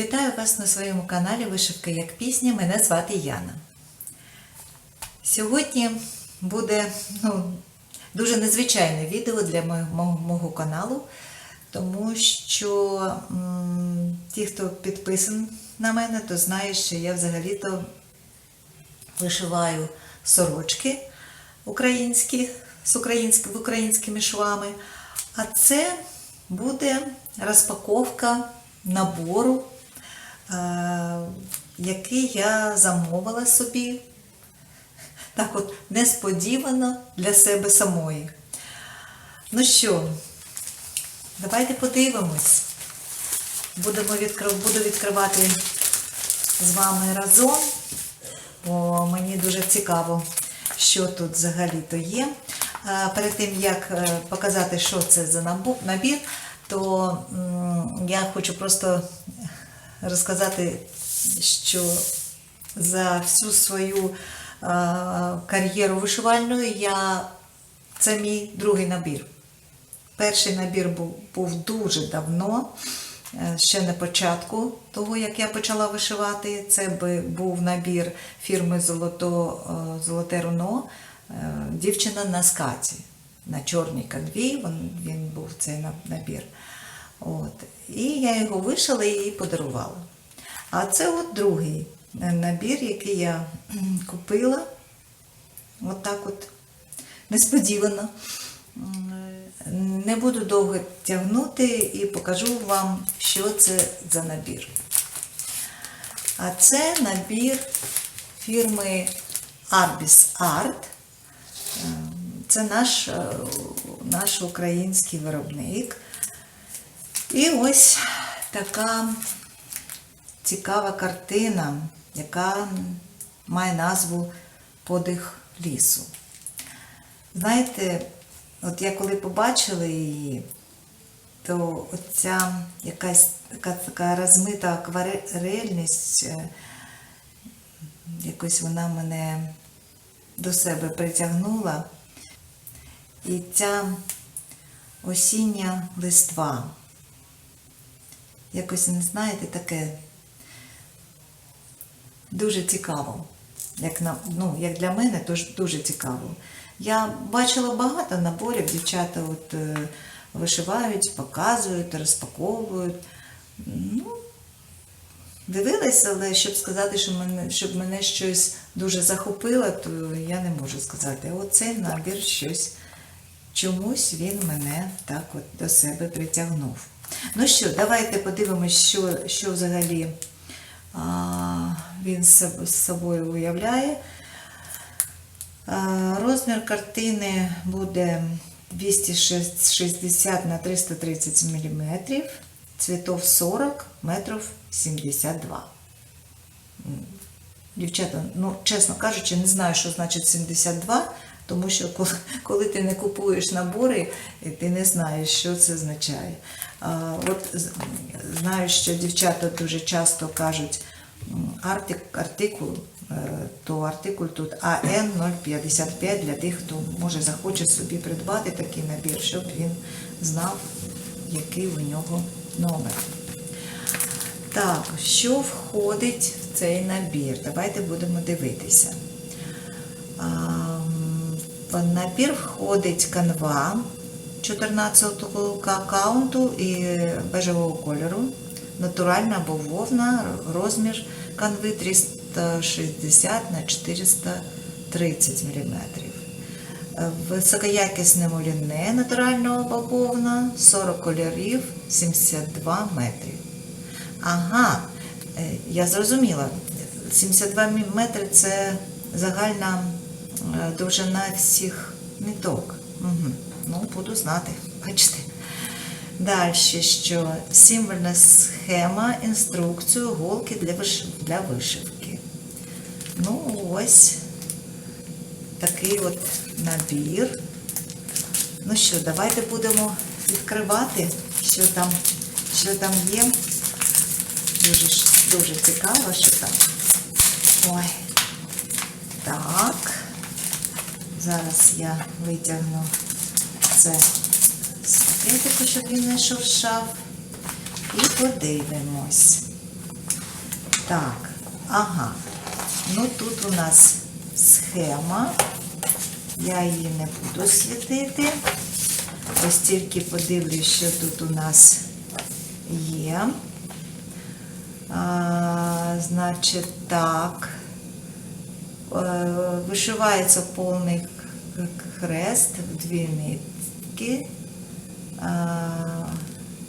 Вітаю вас на своєму каналі Вишивка як пісня. Мене звати Яна. Сьогодні буде ну, дуже незвичайне відео для мого, мого каналу, тому що м, ті, хто підписаний на мене, то знає, що я взагалі-то вишиваю сорочки українські з українськ, українськими швами. А це буде розпаковка набору, який я замовила собі так от несподівано для себе самої. Ну що, давайте подивимось. Будемо відкрив... Буду відкривати з вами разом, бо мені дуже цікаво, що тут взагалі-то є. Е, Перед тим, як е, показати, що це за набір, то я хочу просто розказати, що за всю свою е, кар'єру вишивальну я це мій другий набір. Перший набір був, був дуже давно, е, ще на початку того, як я почала вишивати. Це був набір фірми Золото, е, Золоте Руно Дівчина на скаті. На чорній канві він був цей набір. От. І я його вишила і їй подарувала. А це от другий е, набір, який я купила. От так от несподівано. Не буду довго тягнути і покажу вам, що це за набір. А це набір фірми Arbis Art. Е, Це наш, е, наш український виробник. І ось така цікава картина, яка має назву Подих лісу. Знаєте, от я коли побачила її, то оця якась така, така розмита акварельність, е, якось вона мене до себе притягнула. І ця осіння листва. Якось, не знаєте, таке дуже цікаво. Як, на, ну, як для мене, то дуже цікаво. Я бачила багато наборів, дівчата от, е, вишивають, показують, розпаковують. Ну, дивилася, але щоб сказати, що мене, щоб мене щось дуже захопило, то я не можу сказати. Оцей набір щось, чомусь він мене так от до себе притягнув. Ну що, давайте подивимось, що, що взагалі а, він з собою уявляє. А, Розмір картини буде 260 на 330 мм, цвітов 40, метрів 72. Дівчата, ну, чесно кажучи, не знаю, що значить 72, тому що коли ти не купуєш набори, ти не знаєш, що це означає. От знаю, що дівчата дуже часто кажуть артик, артикул, е, то артикул тут АН 055 для тих, хто може захоче собі придбати такий набір, щоб він знав, який у нього номер. Так, що входить в цей набір? Давайте будемо дивитися. В набір входить канва 14-го каунту і бежевого кольору, натуральна або вовна, розмір канви 360 на 430 мм. Високоякісне моліне натурального бавовна, 40 кольорів, 72 метрів. Ага, е, я зрозуміла. 72 метри це загальна е, довжина всіх ниток. Угу. Ну, буду знати, бачите. Далі, що символьна схема, інструкцію, голки для, виш... для вишивки. Ну, ось такий от набір. Ну що, давайте будемо відкривати, що там, що там є. Дуже, дуже цікаво, що там. Ой. Так. Зараз я витягну з пакетику, щоб він не шуршав. І подивимось. Так, ага. Ну тут у нас схема. Я її не буду світити. Ось тільки подивлюсь, що тут у нас є. А, значить, так. Е, Вишивається повний хрест в дві нитки.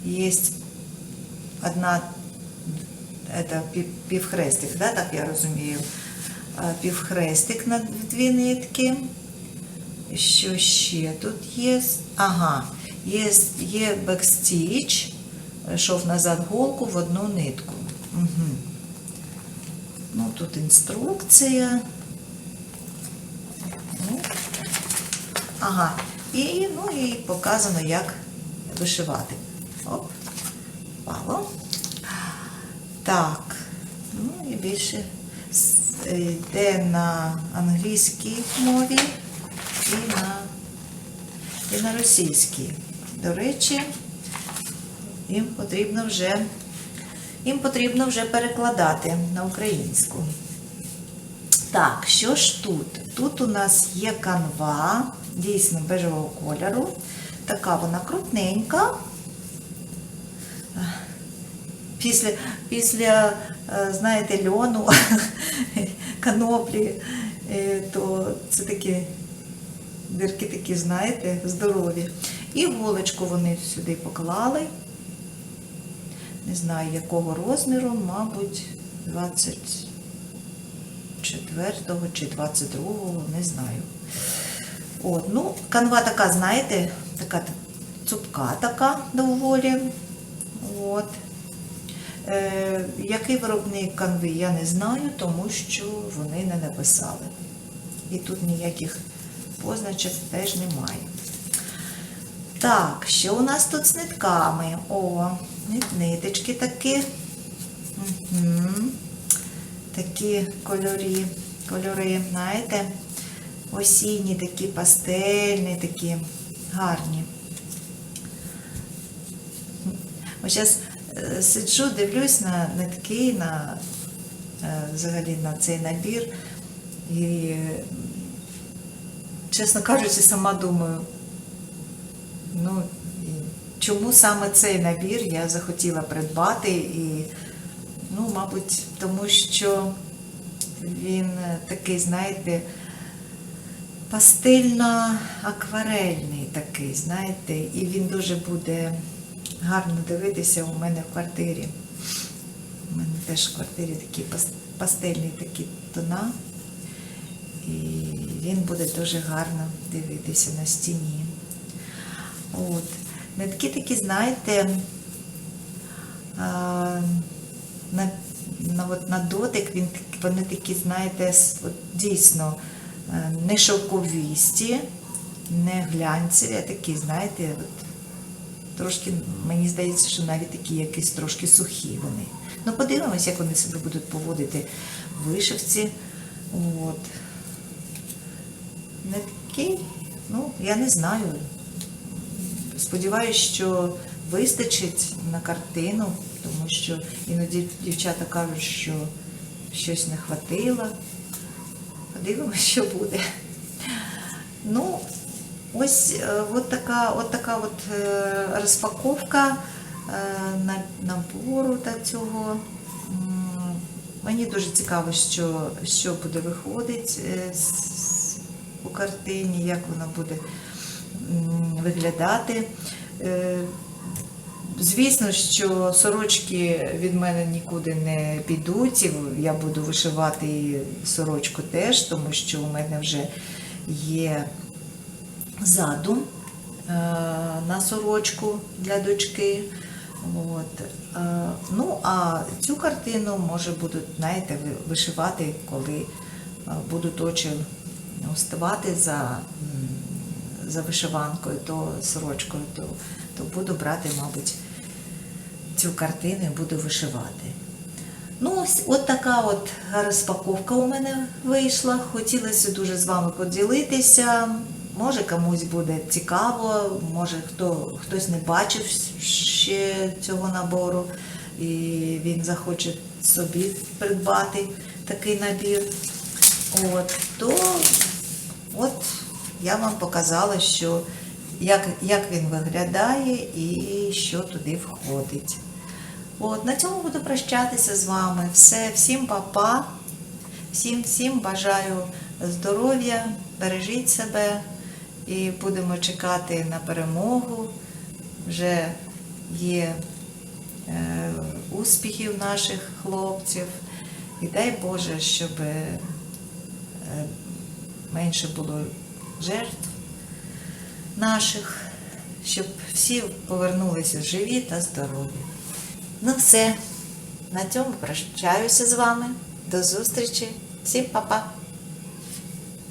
Є одна это пів- півхрестик, да, так я розумію. Півхрестик на дві нитки. Що ще тут є? Ага, є, є бекстіч, шов назад голку в одну нитку. Угу. Ну, тут інструкція. Ну, ага. І, ну, і показано, як вишивати. Оп, впало. Так, ну і більше е, йде на англійській мові і на, і на російській. До речі, їм потрібно вже, їм потрібно вже перекладати на українську. Так, що ж тут? Тут у нас є канва, дійсно бежевого кольору. Така вона крупненька. Після, після е, знаєте, льону, каноплі, е, то це такі дірки такі, знаєте, здорові. І голочку вони сюди поклали. Не знаю, якого розміру, мабуть, 24 чи 22, не знаю. От, ну, канва така, знаєте, така цупка така доволі. От. Е, який виробник канви, я не знаю, тому що вони не написали. І тут ніяких позначок теж немає. Так, що у нас тут з нитками? О, нит- ниточки такі. Угу. Такі кольорі, кольори, знаєте, осінні, такі пастельні, такі гарні. Ось зараз сиджу, дивлюсь на нитки, на е, взагалі на цей набір. І, е, чесно кажучи, сама думаю, ну, чому саме цей набір я захотіла придбати і, ну, мабуть, тому що він е, такий, знаєте, пастельно-акварельний такий, знаєте, і він дуже буде гарно дивитися у мене в квартирі. У мене теж в квартирі такі пас- пастельні такі тона. І він буде дуже гарно дивитися на стіні. От. Нитки такі, знаєте, на, на, от, на дотик він, вони такі, знаєте, от, дійсно не шовковісті, не глянцеві, а такі, знаєте, от, трошки, мені здається, що навіть такі якісь трошки сухі вони. Ну, подивимось, як вони себе будуть поводити в вишивці. От. Нитки, ну, я не знаю. Сподіваюсь, що вистачить на картину, тому що іноді дівчата кажуть, що щось не хватило. Подивимось, що буде. Ну, ось е, от така от, така от е, розпаковка е, набору та цього. Мені дуже цікаво, що, що буде виходити у картині, як вона буде виглядати. Звісно, що сорочки від мене нікуди не підуть. Я буду вишивати сорочку теж, тому що у мене вже є задум е, на сорочку для дочки. От. Е, Ну, а цю картину, може, будуть, знаєте, вишивати, коли е, будуть очі уставати за, за вишиванкою, то сорочкою, то, то буду брати, мабуть, цю картину і буду вишивати. Ну, ось от така от розпаковка у мене вийшла. Хотілося дуже з вами поділитися. Може комусь буде цікаво, може хто, хтось не бачив ще цього набору і він захоче собі придбати такий набір, от, то от я вам показала, що як, як він виглядає і що туди входить. От, на цьому буду прощатися з вами. Все, всім па-па. Всім всім бажаю здоров'я, бережіть себе і будемо чекати на перемогу. Вже є е, успіхів наших хлопців. І дай Боже, щоб е, менше було жертв наших, щоб всі повернулися живі та здорові. Ну все, на цьому прощаюся з вами. До зустрічі. Всім па-па!